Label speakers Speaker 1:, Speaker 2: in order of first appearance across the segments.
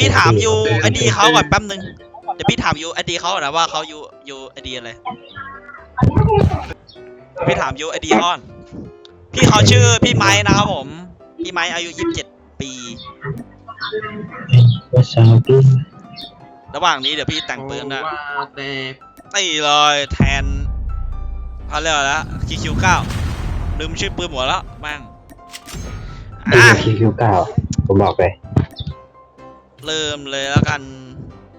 Speaker 1: พี่ถามยูไอดีเขาก่อนแป๊บนึงเดี๋ยวพี่ถามยูไอดีเขาก่อนนะว่าเขายูยูไอดีอะไรพี่ถามยูไอดีเขาก่อน พี่เขาชื่อพี่ไม้นะครับผม พี่ไม้อายุยี่สิบเจ็ดปี
Speaker 2: ว่าซาบิน
Speaker 1: ระหว่างนี้เดี๋ยวพี่แต่งปืนนะ
Speaker 3: ว่าแต่
Speaker 1: ตีเลยแทนเขาเรียกอะไรละคิคิวเก้าลืมชื่อปืนหมดแล้วแม่ง
Speaker 2: ไอ้
Speaker 1: อะ
Speaker 2: คิวคิวเก้าผมบอกเลย
Speaker 1: เริ่มเลยแล้วกัน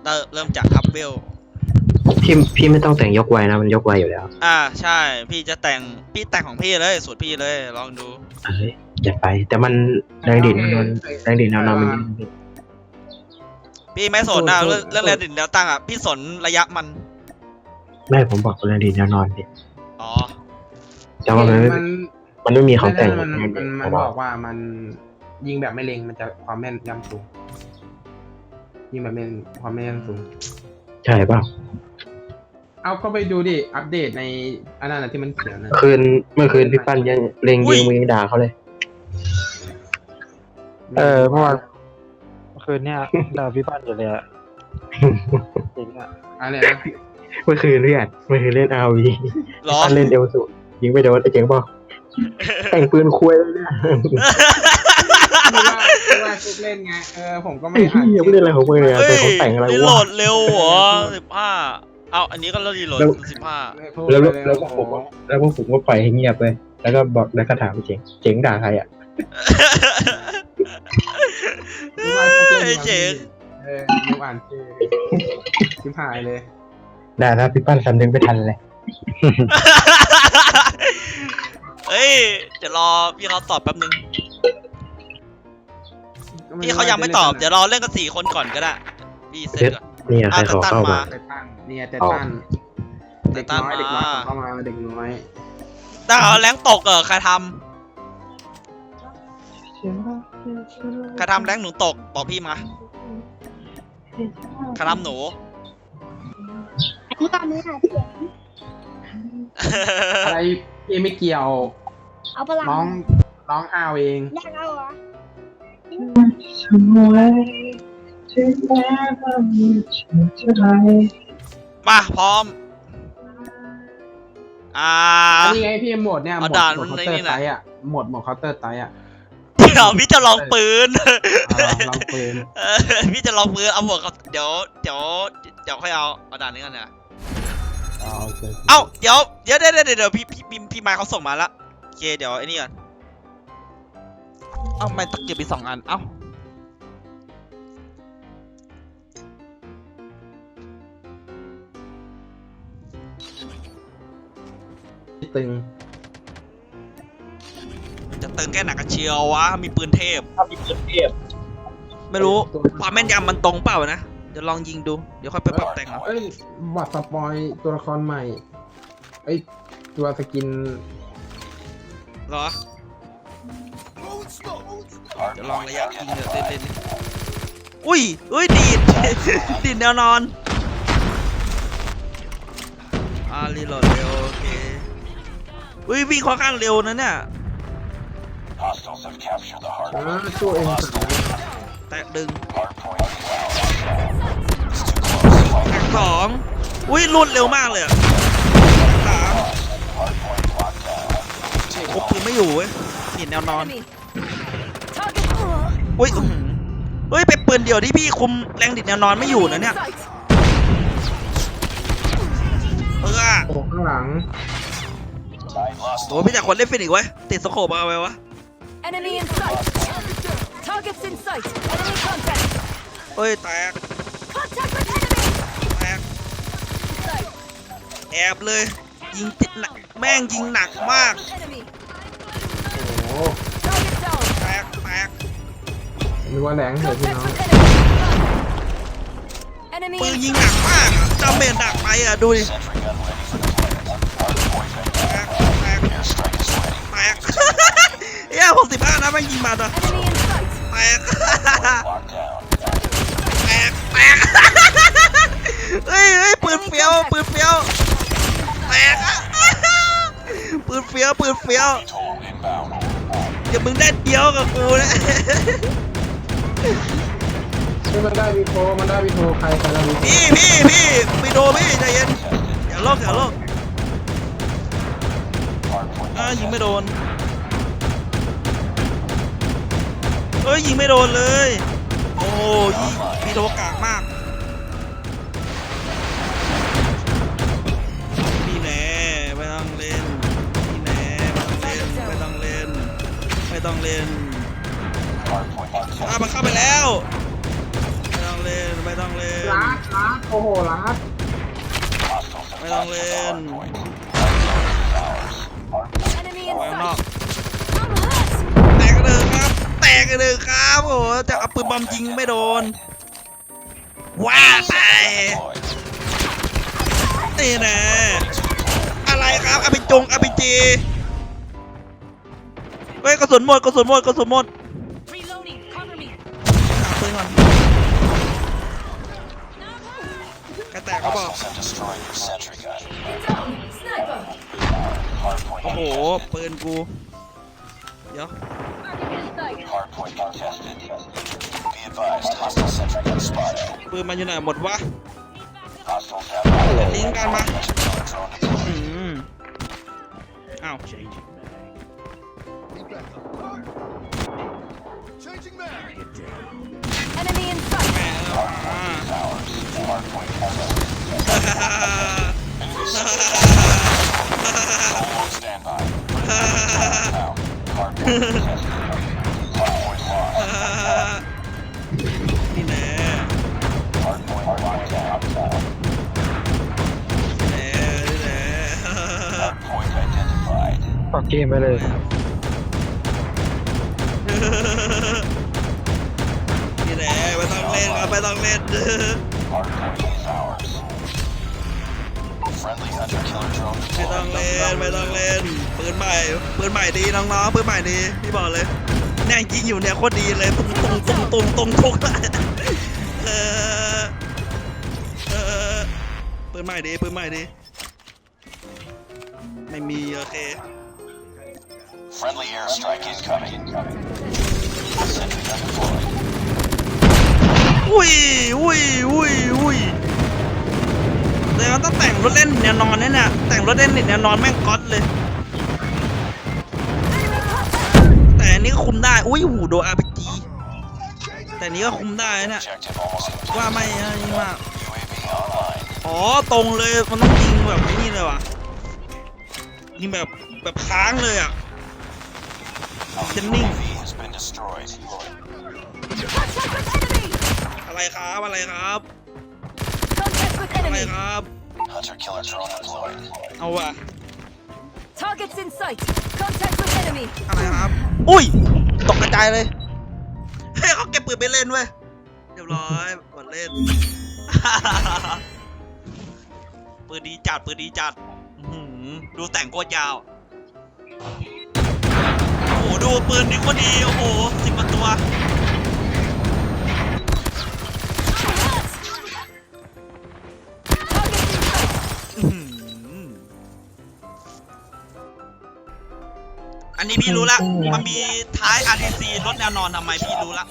Speaker 1: เริ่มเริ่มจากอัพเวล
Speaker 2: พี่พี่ไม่ต้องแต่งยกไวนะมันยกไวอยู่แล้ว
Speaker 1: อ่าใช่ พี่จะแต่งพี่แต่งของพี่เลยสูตรพี่เลยลองดู
Speaker 2: เอ้ยอย่าไป แต่มันแรงดิ่นมันแรงดิ่นแนวนอนมันนิดนึง
Speaker 1: พี่ไม่สนนะเรื่องเรื่องแรงดิ่นแนวตั้งอะพี่สนระยะมัน
Speaker 2: ไม่ผมบอกแรงดิ่นแนวนอนดิ
Speaker 1: อ๋อ
Speaker 2: แต่ว่ามันไม่
Speaker 3: มัน
Speaker 2: มันไม่มีของแต่ง
Speaker 3: มันมันมันมัน
Speaker 2: บบอ
Speaker 3: อกกว่ามันยิงแบบไม่เล็งมันจะความแม่นยำสูง ยิงแบบไม่ความแม่นยำสูง
Speaker 2: ใช่เปล่า
Speaker 3: เอาก็ไปดูดิ อัปเดตในอันนั้นนะที่มันเขียนนะ
Speaker 2: คืนเมื่อคืนพี่ปั้นยังเล็งยิงมึงยังด่าเขาเลย
Speaker 4: เออเมื่อวานเมื่อคืนเนี่ยด่าพี่ปั้นอยู่เลยอะจริงอะ
Speaker 3: อะไรนะ
Speaker 2: เมื่อคืนเรียนเมื่อคืนเล่นอาวี
Speaker 1: เหรอ
Speaker 2: ปั้นเล่นเอลสุยิงไปโดนไอ้เจ๋งบอกแต่งปืนคุยเลยเนี่ย
Speaker 3: ไม่ว่าไม่ว่าชุดเล่นไง เออผมก็ไม่
Speaker 2: ไอ้
Speaker 3: อ่าน
Speaker 2: ที่ยังไม่ได้อะไรของมึงเลยอะ
Speaker 1: เฮ้
Speaker 2: แต่
Speaker 1: ย
Speaker 2: เขาแต่งอะไร
Speaker 1: รีโหล
Speaker 2: วะ
Speaker 1: ดเร็วเหรอสิบห้าเอาอันนี้ก็รีโหลด
Speaker 2: แล้ว
Speaker 1: สิบห้า
Speaker 3: ไม่พูด
Speaker 2: แล้ว
Speaker 3: เย
Speaker 2: แล้วก็ผมว่าแล้วพวกผมก็ปล่อยให้เงียบเลย แล้วก็บอกแล้วก็ถามไอ้เจ๋งเจ๋งด่าใครอะ
Speaker 3: ไม่ว่าชุดเล่น
Speaker 1: ไอ้เจ๋ง
Speaker 3: เออไม่อ่านชื่อชิบหายเลย
Speaker 2: ด่าถ้าพี่ปั้นสำนึกไม่ทันเลย
Speaker 1: เฮ้ยเดี๋ยวรอพี่เขาตอบแป๊บนึง พี่เขายังไม่ตอบ เดี๋ยวรอเล่นกันสี่คนก่อนก็ได้พี่เซตก่อน
Speaker 2: เนี่ยใครขอเข้ามา
Speaker 3: เตตันเนี่ยเตตันเด็กน้อย
Speaker 1: เตตัน
Speaker 3: เด็กน้อย
Speaker 1: มา
Speaker 3: เข้ามาเด็กน้อย
Speaker 1: ถ้าเขาแรงตกเออใครทำใครทำแรงหนูตกบอกพี่มาใครทำหนู
Speaker 5: อันนี้ตอนนี้ค่ะพี่เจ๋ง
Speaker 3: อะไรพี่ไม่เกี่ยว
Speaker 5: เอาพลัง
Speaker 3: น้องน้องอ้าวเอง
Speaker 5: อยากเอาเหรอ
Speaker 1: มาพร้อม อ่า
Speaker 3: อันนี้ไงพี่โหมดเนี่ยโหม
Speaker 1: เอา
Speaker 3: ด
Speaker 1: ด่าน
Speaker 3: โหมดเคาน์เตอ
Speaker 1: ในนี่
Speaker 3: ร์
Speaker 1: น่ะ
Speaker 3: ไซอะโหมดโหมดเคาน์เตอร์ไซอะ
Speaker 1: เดี๋ยวพี่จะลองปืน
Speaker 3: อ่าลองปืน
Speaker 1: เออพี่จะลองปืนเอาหมวกกับเดี๋ยวเดี๋ยวเดี๋ยวค่อยเอาเอาด่านนี้กันนี่ย
Speaker 3: อ่าโอเค
Speaker 1: เอ้าเดี๋ยวเดี๋ยวเดี๋ยวเดี๋ยวเดี๋ยวพี่พี่พี่พี่ไมค์เขาส่งมาละโอเคเดี๋ยวไอ้นี่ก่อน เอ้าไม่ตะเกียบมีสองอัน เอ้า
Speaker 3: ตึง
Speaker 1: จะตึงแค่ไหนกันเชียววะ มีปืนเทพมีปืนเทพไม่รู้ความแม่นยำมันตรงเปล่านะ เดี๋ยวลองยิงดู เดี๋ยวค่อยไปปรับแต่งเอา
Speaker 3: เอ้ยบัตรสปอยตัวละครใหม่เอ้ยตัวสกิน
Speaker 1: เหรอ เดี๋ยวลองระยะยิงเดี๋ยวเล่นๆอุ้ยอุ้ยดีด ดีดแนวนอน อ่ารีโหลดเร็วโอเค อุ้ยวิ่งค่อนข้างเร็วนะเนี่ย
Speaker 3: อ่าตัวเองสาม
Speaker 1: แตะดึงแตะสองอุ้ยรุนเร็วมากเลยอะสามครบปืนไม่อยู่เว้ยดีดแนวนอน อุ้ยอื้อหือเฮ้ยเป็นปืนเดียวที่พี่คุมแรงดิดแนวนอนไม่อยู่นะเนี่ย เออ
Speaker 3: โอ้ข้างหลัง
Speaker 1: โหพี่จากคนเล่นฟินิกส์ไว้ยติดสโคปเอาไว้วะ
Speaker 6: Enemy in sight. Targets in sight. Enemy contact.
Speaker 1: เฮ้ยแตก
Speaker 6: Contact with enemy.
Speaker 1: แตก
Speaker 6: Sight.
Speaker 1: แอบเลย ยิงติดหนักแม่งยิงหนักมาก
Speaker 6: Enemy.
Speaker 3: นึกว่าแรงเหรอพี่
Speaker 6: Contact
Speaker 3: น้อง
Speaker 6: with enemy. Enemy
Speaker 1: ปืน
Speaker 6: in
Speaker 1: ยิงหนักมากอะจำเมนหนักไปอะดูดิแตกแตกแตกเฮ้ยหกสิบห้านะแม่งยิงมาตัว
Speaker 6: Enemy in sight.
Speaker 1: แตกแตกแตกเฮ้ยเฮ้ยปืนเฟี้ยวปืนเฟี้ยวแตกปืนเฟี้ยวปืนเฟี้ยวเดี๋ยวมึงได้เดียวกับกูนะ
Speaker 3: เฮ้ยมันได้วีโฟมันได้วีโฟใครใครได้วีโฟ
Speaker 1: พี่พี่พี่ไปโดพี่ใจเย็นอย่าโลกอย่าโลกอ่ายิงไม่โดนเอ้ยยิงไม่โดนเลย โอ้ยพี่โดกากมากพี่แหน่ไม่ต้องเล่นพี่แหน่ไม่ต้องเล่นไม่ต้องเล่นไม่ต้องเล่น อะมันเข้าไปแล้ว ไม่ต้องเล่น ไม่ต้องเล่น
Speaker 3: ลัดลัดโอ้โหลัด
Speaker 1: ไม่ต้องเล่น
Speaker 6: Enemy
Speaker 1: ไว้
Speaker 6: in
Speaker 1: ข้างนอก
Speaker 6: sight. I'm hurt.
Speaker 1: แตกกันเลยครับ แตกกันเลยครับโอ้โหจะเอาปืนบอมยิงไม่โดนว้าไปนี่นะ อะไรครับอาไปจงอาไปจีเฮ้ยกระสุนหมดกระสุนหมดกระสุนหมด ตกเขาบอก
Speaker 6: Sniper.
Speaker 1: โอ้โห ปืนกู เดี๋ยว ปืนมันอยู่ไหนหมดวะลิงก์กันมาอืมอ้าว
Speaker 6: Enemy in sight.
Speaker 1: แม่เออมา นี่แน่แน่นี่แน่
Speaker 4: ปรับเกมไปเลย
Speaker 1: นี่แหละไม่ต้องเล่นครับไม่ต้องเล่น ไม่ต้องเล่นไม่ต้องเล่นปืนใหม่ปืนใหม่ดีน้องๆปืนใหม่ดีพี่บอกเลยเนี่ยยิงอยู่เนี่ยโคตรดีเลยตุ้งตุ้งตุ้งตุ้งตุ้งทุกเออเออปืนใหม่ดีปืนใหม่ดีไม่มีโอเค
Speaker 7: Friendly airstrike incoming.
Speaker 1: อุ้ยอุ้ยอุ้ยอุ้ยแต่ว่าต้องแต่งรถเล่นแนวนอนเนี่ยเนี่ยแต่งรถเล่นแนวนอนแม่งก๊อตเลย แต่อันนี้ก็คุมได้อุ้ยหูโดอาร์พีจีแต่นี้ก็คุมได้นะว่าไม่นะนี่มากอ๋อตรงเลยมันต้องยิงแบบนี่เลยว่ะยิงแบบแบบค้างเลยอะ
Speaker 7: Our
Speaker 1: Sending.
Speaker 7: UAV has been destroyed.
Speaker 6: Contact with enemy.
Speaker 1: อะไรครับอะไรครับ
Speaker 6: Contact with
Speaker 1: อะไร
Speaker 6: enemy.
Speaker 1: ครับ
Speaker 7: Hunter killer drone deployed.
Speaker 1: เอาว่ะ
Speaker 6: Targets in sight. Contact with enemy.
Speaker 1: อะไรครับ อุ้ย ตกกระจายเลยเฮ้ยเขาเก็บปืนไปเล่นเว้ยเรียบร้อยกดเล่น ปืนดีจัดปืนดีจัดอื้อหือดูแต่งโคตรยาว โอ้โหดูปืนนี่โคตรดี โอ้โหสิบกว่าตัว อันนี้พี่รู้ละ มันมีท้าย RTC รถแนวนอนทำไมพี่รู้ละ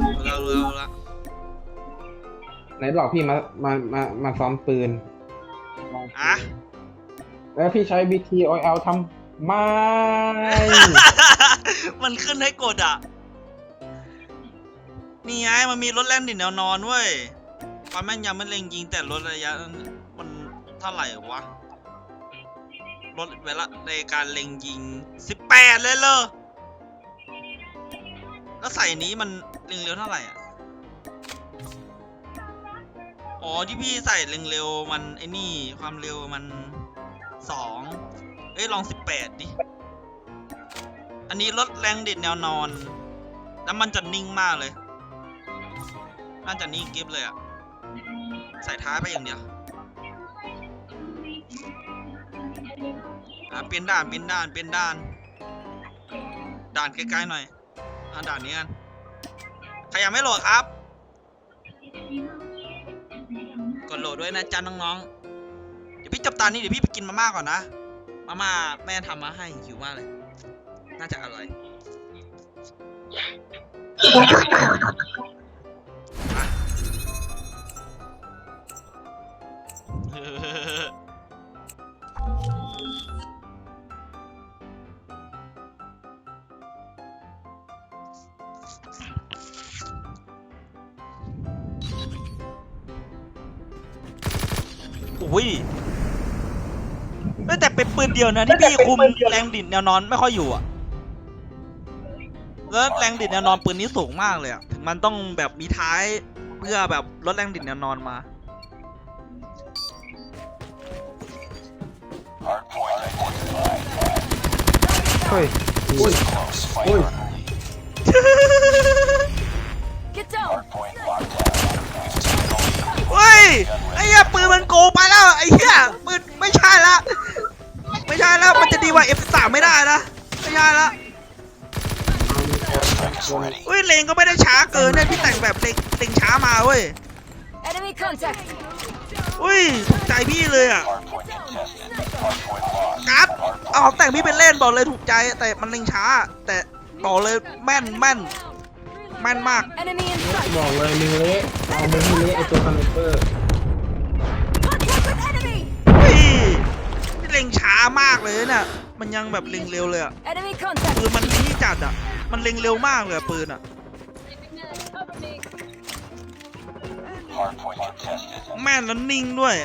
Speaker 1: รู้แล้วรู้แล้วรู้แล้ว
Speaker 3: ไหนบอกพี่มา มา มา มาซ้อมปืน
Speaker 1: อะ
Speaker 3: แล้วพี่ใช้ BT OL ทำไม่
Speaker 1: มันขึ้นให้กดอะ นี่ไงมันมีรถแล่นดินแนวนอนเว้ยความแม่นยำมันเล็งยิงแต่รถระยะ มันเท่าไหร่วะ รถเวลาในการเล็งยิง 18 เลยเหรอแล้วใส่นี้มันเล็งเร็วเท่าไหร่อะ อ๋อที่พี่ใส่เล็งเร็วมันไอ้นี่ความเร็วมันสองเอ้ยลองสิบแปดดิ อันนี้ลดแรงเดิดแนวนอน แล้วมันจะนิ่งมากเลย น่าจะนิ่งกิฟเลยอะใส่ท้ายไปอย่างเดียว อะเปลี่ยนด่านเปลี่ยนด่านเปลี่ยนด่าน ด่านใกล้ๆหน่อยอะด่านนี้กันใครยังไม่โหลดครับ กดโหลดด้วยนะจ๊ะน้องๆ เดี๋ยวพี่จบตานี้เดี๋ยวพี่ไปกินมาม่าก่อนนะ มาม่าแม่ทำมาให้หิวมากเลย น่าจะอร่อยอุ้ย อ้ยแต่เป็นปืนเดียวนะที่พี่คุมแรงดิ่นแนวนอนไม่ค่อยอยู่อะแล้วแรงดิ่นแนวนอนปืนนี้สูงมากเลยอะถึงมันต้องแบบมีท้ายเพื่อแบบลดแรงดิ่นแนวนอนมา
Speaker 7: Hard point identified.
Speaker 4: เฮ้ย
Speaker 7: Close. Fight
Speaker 3: Oi.
Speaker 7: early.
Speaker 6: Get down.
Speaker 7: Hard point locked down. We've taken the lead.
Speaker 1: เฮ้ยไอ้เหี้ยปืนมัน แต่งแบบเลงเลงช้ามาเว้ย
Speaker 6: Enemy contact.
Speaker 1: เฮ้ยถูกใจพี่เลยอะ
Speaker 7: Hard point contested. Hard point lost.
Speaker 1: กัดเอาของแต่งพี่เป็นเล่นบอกเลยถูกใจแต่มันเลงช้า แต่บอกเลยแม่นแม่นแม่นมาก
Speaker 6: Enemy in sight.
Speaker 3: บอกเลยมึงเละเอามึงให้เละไอตัวคอนเนคเตอร์
Speaker 6: Contact with enemy.
Speaker 1: เฮ้ยพี่เลงช้ามากเลยเนี่ยมันยังแบบเลงเร็วเลยอะ
Speaker 6: Enemy contact.
Speaker 1: ปืนมันนี่จัดอะ มันเลงเร็วมากเลยอะปืนอะ แม่นแล้วนิ่งด้วย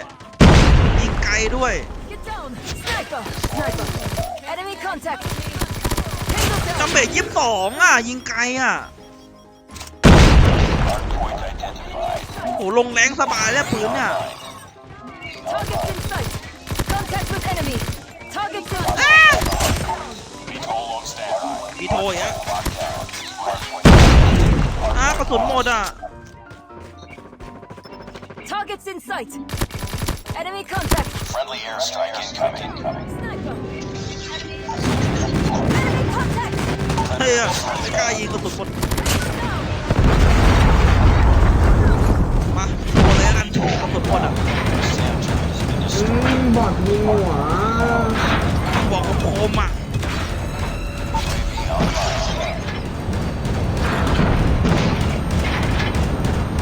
Speaker 1: ยิงไกลด้วย
Speaker 6: Get down. Sniper. Sniper. Enemy contact. Tango
Speaker 1: จั
Speaker 6: down.
Speaker 1: มเบกยี่สิบสองอะ ยิงไกลอะ
Speaker 7: Hard point identified.
Speaker 1: โอ้โห ลงแรงสบายเลยปืนเนี่ย
Speaker 6: Targets in sight. Contact with enemy. Targets in
Speaker 1: อ้า
Speaker 7: VTOL on standby.
Speaker 1: มีโทรอีกแล้ว
Speaker 7: Locked down. Hard point.
Speaker 1: อ้ากระสุนหมดอะ
Speaker 6: Targets in sight. Enemy contact.
Speaker 7: Friendly airstrike incoming.
Speaker 6: Sniper. Enemy contact.
Speaker 1: เฮ้ยอะไม่กล้ายิงกระสุนหมด มาโชว์เลยละกันโชว์กระสุนหมดอะ
Speaker 7: SAM turret has been
Speaker 3: อื
Speaker 7: destroyed.
Speaker 3: มบอดยิงหัว
Speaker 1: บอกกับโคมอะ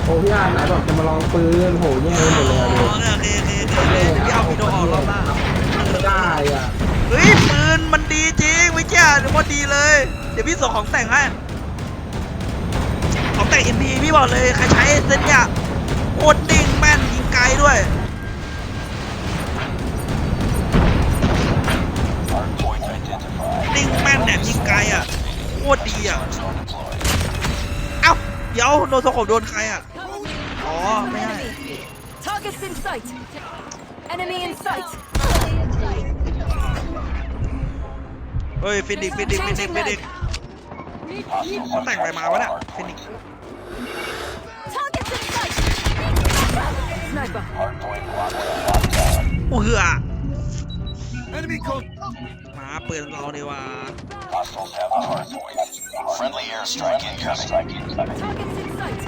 Speaker 3: โอ้พี่อาร์ไหนบอกจะมาลองปืนโหแย่หมดเลย
Speaker 1: อ๋
Speaker 3: อะ
Speaker 1: โอเคโอเคโอเคโอเคพี่เอาวิดีโอออกรอบหน้า
Speaker 3: ไม่ได้อะ
Speaker 1: เฮ้ยปืนมันดีจริงไม่เจ้าเดี๋ยวพอดีเลย เดี๋ยวพี่ส่งของแต่งให้ของแต่ง MP พี่บอกเลยใครใช้เซนเนี่ยโคตรดิ่งแม่นยิงไกลด้วยดิ่งแม่นเนี่ยยิงไกลอะโคตรดีอะ เดี๋ยวโดนสกบโดนใครอะ อ๋อ ไม่ใช่
Speaker 6: Enemy. Targets in sight. Enemy in sight.
Speaker 1: เฮ้ยฟินิกฟินิกฟินิกฟินิก
Speaker 7: Hostiles
Speaker 1: เขาแต่งอะไรมาวะเนี่ยฟินิก
Speaker 6: Targets in sight. Sniper.
Speaker 7: Hard point locked down. Locked down.
Speaker 1: อู้เหือมาเปิดเราดีกว่า
Speaker 7: Hostiles have the hard point. Friendly airstrike incoming.
Speaker 6: Targets in sight.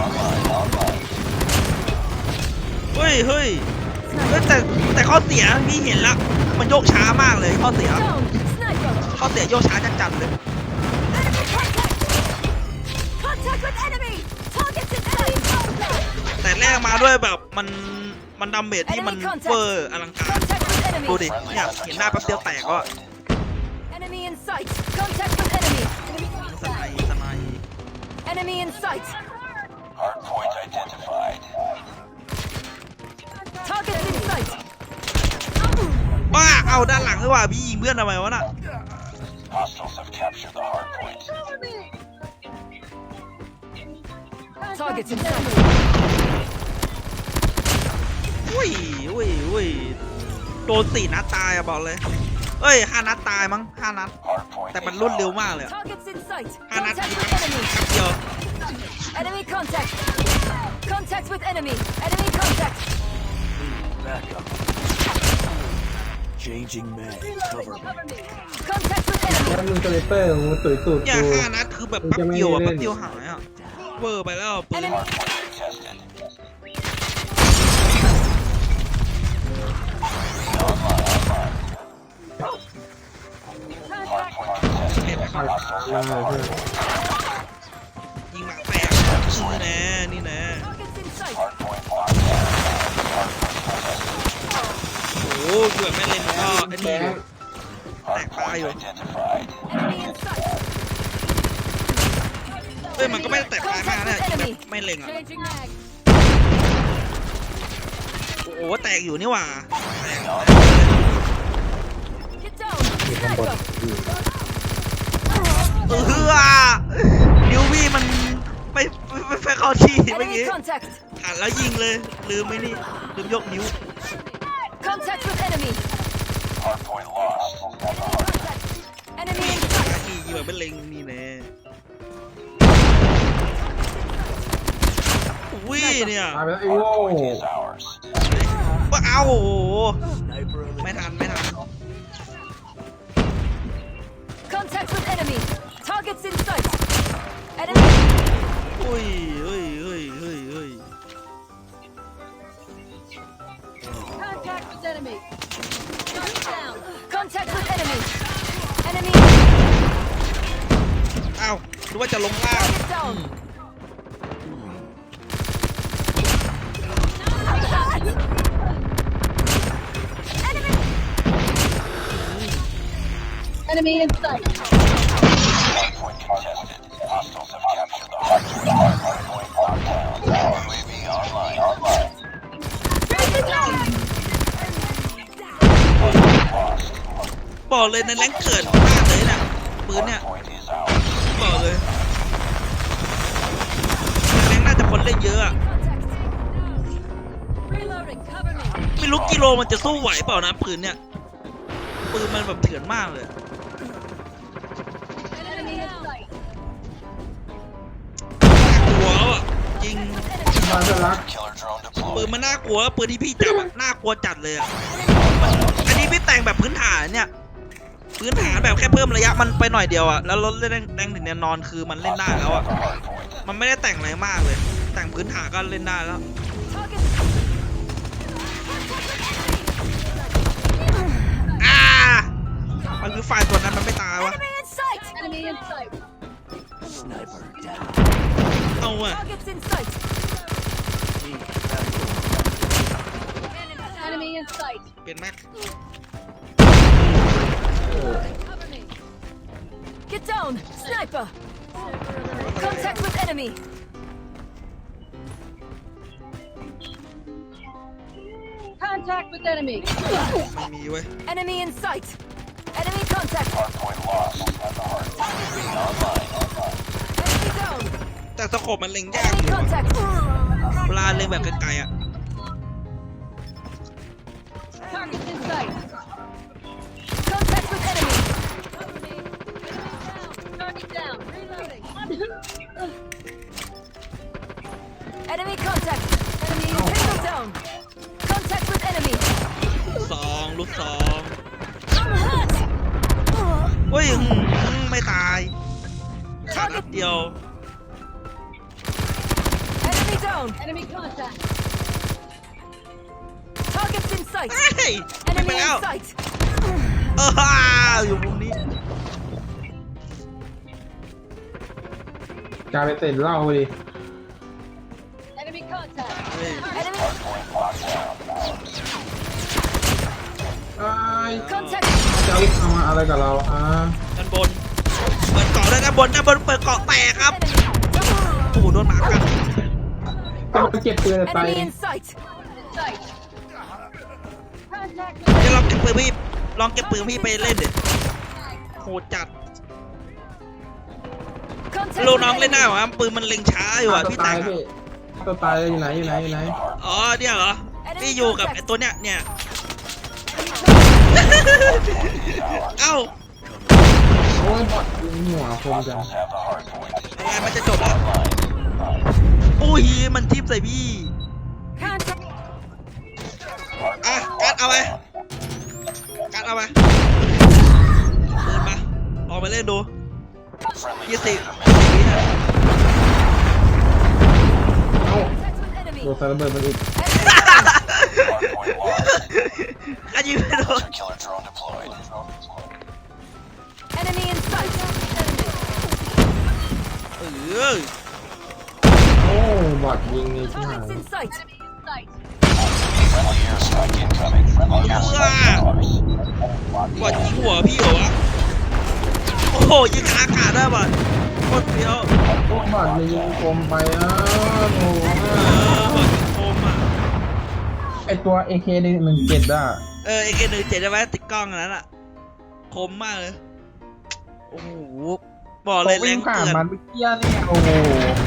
Speaker 7: Online, online.
Speaker 1: เฮ้ยเฮ้ยเฮ้ยแต่แต่ข้อเสียพี่เห็นละ มันโยกช้ามากเลยข้อเสีย
Speaker 6: Down. Sniper.
Speaker 1: ข้อเสียโยกช้าจัดๆเลย
Speaker 6: Enemy contact. Contact with enemy. Targets in sight.
Speaker 1: แต่แรกมาด้วยแบบมันมันดาเมจที่มันเฟอร์อลังการ
Speaker 6: Contact with enemy.
Speaker 1: ดูดิเนี่ยเห็นหน้าแป๊บเดียวแตกก็
Speaker 6: Enemy in sight. Contact with Enemy in sight.
Speaker 7: Hard point identified.
Speaker 6: Targets in sight.
Speaker 1: บ้าเอาด้านหลังด้วยว่ะพี่ยิงเพื่อนทำไมวะน่ะ
Speaker 7: Hostiles have captured the hard point.
Speaker 6: Targets in sight.
Speaker 1: อุ้ยอุ้ยอุ้ยโดนสี่นัดตายอะบอกเลยเอ้ยห้านัดตายมั้งห้านัด
Speaker 7: Hard point
Speaker 1: แต่มันรวดเร็วมากเลยอะ
Speaker 6: Targets in sight.
Speaker 1: ห้านัด
Speaker 6: Contact
Speaker 1: ยิง
Speaker 6: with
Speaker 1: แป๊บ
Speaker 6: enemy.
Speaker 1: เดียว
Speaker 6: Enemy contact. Contact with enemy. Enemy contact.
Speaker 8: Back up. Changing mag. Cover me.
Speaker 6: Contact with enemy.
Speaker 3: แล้วมึงสไนเปอร์มึงตุ๋ยตูด
Speaker 1: เนี่ย
Speaker 3: กู
Speaker 1: ห้านัดคือแบบแป๊บเดียวอะแป๊บเดียวหายอะเวอร์ไปแล้วปืน
Speaker 6: Enemy.
Speaker 3: เต็ยิ
Speaker 1: งหลังแตกนี่นะ นี่
Speaker 7: นะ
Speaker 1: โอ้โหเกิดไม่เล่นก็ไอ้นี่แต
Speaker 7: กป
Speaker 6: ลายอยู่
Speaker 1: เฮ้ยมันก็ไม่แตกปายมากนะไม่เล็งอะ โอ้โหแตกอยู่นี่หว่าแตก
Speaker 4: อยู่ข้างบน
Speaker 1: เออนิววี่มันไม่ไม่ไม่เข้าที่เมื่อกี้หันแล้วยิงเลย ลืมไหมนี่ ลืมยกนิ้ว
Speaker 6: Contact with enemy.
Speaker 7: Hardpoint lost.
Speaker 6: Enemy in sight.
Speaker 1: นี่ยิงแบบไม่เล็งนี่แน่วิ่เนี่ย
Speaker 3: ตายไปแล้วไอ้โง่
Speaker 7: Hardpoint is ours.
Speaker 1: ว่าเอาโอ้โห
Speaker 6: Targets in sight. Enemy.
Speaker 1: อุ้ยเฮ้ยเฮ้ยเฮ้ยเฮ้ย
Speaker 6: Contact with enemy. down. Contact with enemy. Enemy.
Speaker 1: เอ้ารู้ว่าจะลงล่าง
Speaker 6: Target down. Enemy in sight.
Speaker 1: บอกเลยในแรงเกิดมากเลยเนี่ยปืนเนี่ยบอกเลยแรงน่าจะคนเล่นเยอะอะไม่รู้กิโลมันจะสู้ไหวเปล่านะปืนเนี่ยปืนมันแบบเถื่อนมากเลย ปืน
Speaker 7: deployed.
Speaker 1: มันน่ากลัวปืนที่พี่จับอะน่ากลัวจัดเลยอะอันนี้พี่แต่งแบบพื้นฐานเนี่ย พื้นฐานแบบแค่เพิ่มระยะมันไปหน่อยเดียวอะแล้วรถเล่นแรงถึงเนี่ยนอนคือมันเล่นได้แล้วอะ
Speaker 7: Hardpoint.
Speaker 1: มันไม่ได้แต่งอะไรมากเลย แต่งพื้นฐานก็เล่นได้แล้ว
Speaker 6: Target.
Speaker 1: อ่า มันคือฝ่ายตัวนั้นมันไม่ตายวะ
Speaker 6: Enemy in sight. Enemy in sight.
Speaker 8: Sniper down.
Speaker 1: เอาอะ
Speaker 6: Targets in sight. Enemy in sight.
Speaker 1: เปลี่ยนแม็ก
Speaker 6: Cover me. Get down. Sniper. Contact with enemy. Contact with enemy.
Speaker 1: ไม่มีเว้ย
Speaker 6: Enemy in sight. Enemy contact.
Speaker 7: Hardpoint lost. Online.
Speaker 6: Enemy down.
Speaker 1: แต่สโคปมันเล็งยากอ
Speaker 6: Enemy
Speaker 1: ยู่อะ
Speaker 6: contact.
Speaker 1: เวลาเล็งแบบไกลๆอ่ะ
Speaker 6: Enemy contact. Enemy is tango down. Contact with enemy.
Speaker 1: สองลูกสองเฮ้ยหืมไม่ตายขาดนัดเดียว
Speaker 6: Enemy down. Enemy contact. Targets in sight.
Speaker 1: เฮ้ยยิงไป
Speaker 6: Enemy
Speaker 1: แล้ว
Speaker 6: in sight.
Speaker 1: เอออยู่มุม
Speaker 3: กลายเป็นเต็นเหล้าไปดิ
Speaker 6: Enemy contact.
Speaker 1: เฮ้ย
Speaker 6: Enemy
Speaker 7: Hardpoint locked down.
Speaker 3: ไอ้ย
Speaker 6: contact.
Speaker 3: จะเอามาอะไรกับเราอะ
Speaker 1: ด้านบน เปิดเกาะได้ด้านบนด้านบนเปิดเกาะแตกครับโอ้โหโดนหมากัด
Speaker 3: ก็มาเก็บปืนแต่ไป
Speaker 6: Enemy in sight. Sight. Contact
Speaker 1: เดี๋ยวลองเก็บปืนพี่ลองเก็บปืนพี่ไปเล่นเด็โหดจัด
Speaker 6: Contact
Speaker 1: ลูก
Speaker 6: with
Speaker 1: น้องเล่นได้
Speaker 6: enemy.
Speaker 1: เหรอพี่ปืนมันเล็งช้าอยู่อะพี่
Speaker 3: ตา
Speaker 1: แต่
Speaker 3: ย
Speaker 1: งอะ
Speaker 3: พี่ตัวตายอยู่ไหนอยู่ไหนอยู่ไหน
Speaker 1: อ๋อเนี่ยเหรอพี่อยู่กับไอ้ตัวเนี้ยเนี่ย เอ้า
Speaker 3: โอ้ยบอดยิงหัวคมจัง
Speaker 7: Hostiles have the hardpoint.
Speaker 1: อะไรมันจะจบแล้วอุ้ยมันทิปใส่พี่
Speaker 6: Contact.
Speaker 1: อะกัดเอาไปกัดเอาไปเดินมาลองไปเล่นดู
Speaker 7: Friendly
Speaker 1: ยี่สิบ
Speaker 3: เอ้า
Speaker 6: Contact with enemy.
Speaker 3: โดนสารเบิดมันอีก
Speaker 7: hardpoint lost.
Speaker 1: กันยิงไปโดน
Speaker 7: Killer drone deployed.
Speaker 6: Enemy in sight.
Speaker 1: อ
Speaker 3: โอ้บอดยิงนี่ที่หาย
Speaker 6: Turrets in sight.
Speaker 7: Friendly airstrike incoming. Friendly airstrike yours.
Speaker 1: บอดยิงหัวพี่เหรอวะ โอ้โหยิงกลางอากาศได้บอดโคตรเฟี้ยว
Speaker 3: พวกบอดมันยิงกลมไปอะโอ้
Speaker 1: เออบอดยิงโคมอะ
Speaker 3: ไอตัว AK หนึ่งหนึ่งเจ็ดอะ
Speaker 1: เออเอเกหนึ่งเจ็ดใช่ไหมติดกล้องอันนั้นอะคมมากเลยโอ้โหบอกเลยแร
Speaker 3: วิ่
Speaker 1: ง
Speaker 3: งผ่าน
Speaker 1: เกิน
Speaker 3: มันเมื่อกี้เนี่ยโอ้โห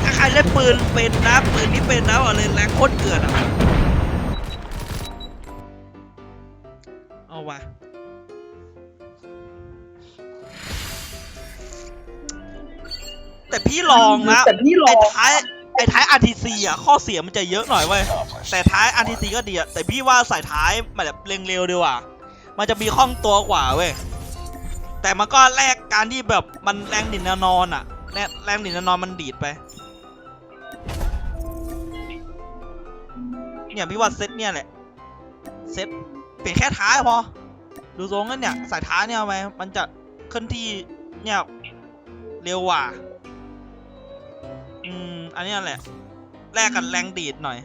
Speaker 1: ถ้าใครเล่นปืนเป็นนะปืนนี้เป็นนะบอกเลยแรงโคตรเกินอะเอาวะ แต่พี่ลองนะ
Speaker 3: แต่พี่ล
Speaker 1: ไอ้
Speaker 3: อง
Speaker 1: ท้ายไอ้ท้าย RTC อะข้อเสียมันจะเยอะหน่อยเว้ย
Speaker 7: Accomplished.
Speaker 1: แต่ท้าย RTC ก็ดีอะแต่พี่ว่าใส่ท้ายแบบเร็งเร็วดีกว่า มันจะมีคล่องตัวกว่าเว้ยแต่มันก็แลกการที่แบบมันแรงดิ่นแนวนอนอะแรงแรงดิ่นแนวนอนมันดีดไปเนี่ยพี่ว่าเซตเนี่ยแหละเซตเปลี่ยนแค่ท้ายพอดูทรงนั้นเนี่ยใส่ท้ายเนี่ยเอาไปมันจะเคลื่อนที่เนี่ยเร็วกว่า อันนี้แหละแลกกันแรงดีดหน่อย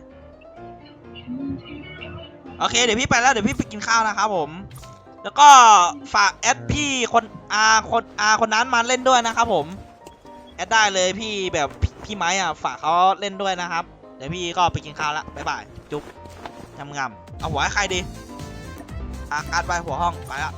Speaker 1: โอเค เดี๋ยวพี่ไปแล้วเดี๋ยวพี่ไปกินข้าวนะครับผม แล้วก็ฝากแอดพี่คนอาคนอาคนนั้นมาเล่นด้วยนะครับผมแอดได้เลยพี่แบบพี่พี่ไม้อะฝากเขาเล่นด้วยนะครับ เดี๋ยวพี่ก็ไปกินข้าวละบ๊ายบายจุ๊บงำงำเอาหัวให้ใครดีอาการไปหัวห้องไปละ